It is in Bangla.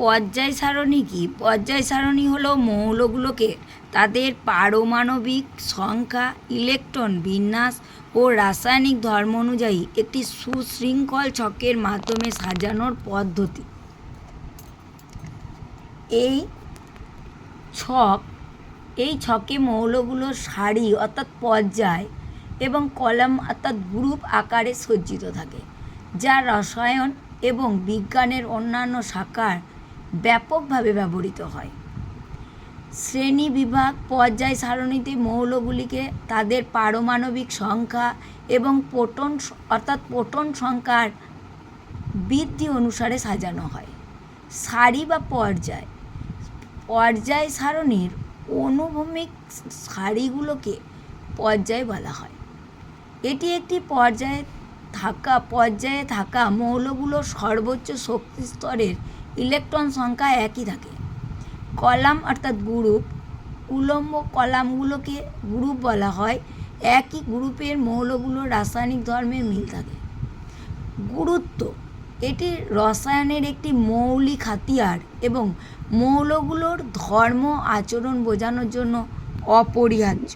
পর্যায় সারণী কি? পর্যায় সারণী হলো মৌলগুলোকে তাদের পারমাণবিক সংখ্যা, ইলেকট্রন বিন্যাস ও রাসায়নিক ধর্ম অনুযায়ী একটি সুশৃঙ্খল ছকের মাধ্যমে সাজানোর পদ্ধতি। এই ছক, এই ছকে মৌলগুলোর সারি অর্থাৎ পর্যায় এবং কলাম অর্থাৎ গ্রুপ আকারে সজ্জিত থাকে, যা রসায়ন এবং বিজ্ঞানের অন্যান্য শাখার ব্যাপকভাবে ব্যবহৃত হয়। শ্রেণি বিভাগ পর্যায় সারণীতে মৌলগুলিকে তাদের পারমাণবিক সংখ্যা এবং পোটন অর্থাৎ পোটন সংখ্যার বৃদ্ধি অনুসারে সাজানো হয়। সারি বা পর্যায় পর্যায় সারণীর অনুভূমিক সারিগুলোকে পর্যায় বলা হয়। এটি একটি পর্যায়ে থাকা পর্যায়ে থাকা মৌলগুলোর সর্বোচ্চ শক্তি স্তরের ইলেকট্রন সংখ্যা একই থাকে। কলাম অর্থাৎ গ্রুপ উলম্ব কলামগুলোকে গ্রুপ বলা হয়। একই গ্রুপের মৌলগুলো রাসায়নিক ধর্মের মিল থাকে। গুরুত্ব, এটি রসায়নের একটি মৌলিক হাতিয়ার এবং মৌলগুলোর ধর্ম আচরণ বোঝানোর জন্য অপরিহার্য।